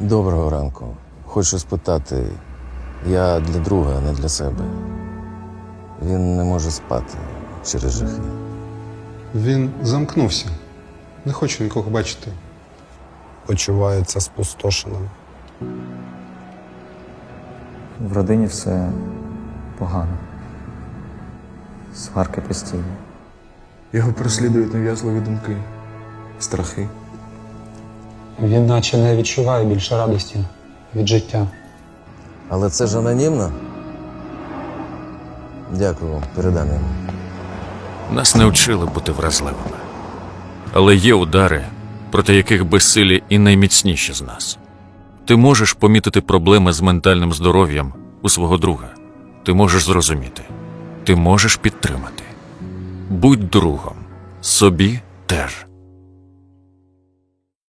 Доброго ранку. Хочу спитати, я для друга, а не для себе. Він не може спати через жахи. Він замкнувся. Не хоче нікого бачити. почувається спустошеним. В родині все погано. Сварки постійні. Його переслідують нав'язливі думки, страхи. Він наче не відчуває більше радості від життя. Але це ж анонімно. Дякую, передам йому. Нас не вчили бути вразливими. Але є удари, проти яких безсилі і найміцніші з нас. Ти можеш помітити проблеми з ментальним здоров'ям у свого друга. Ти можеш зрозуміти. Ти можеш підтримати. Будь другом. Собі теж.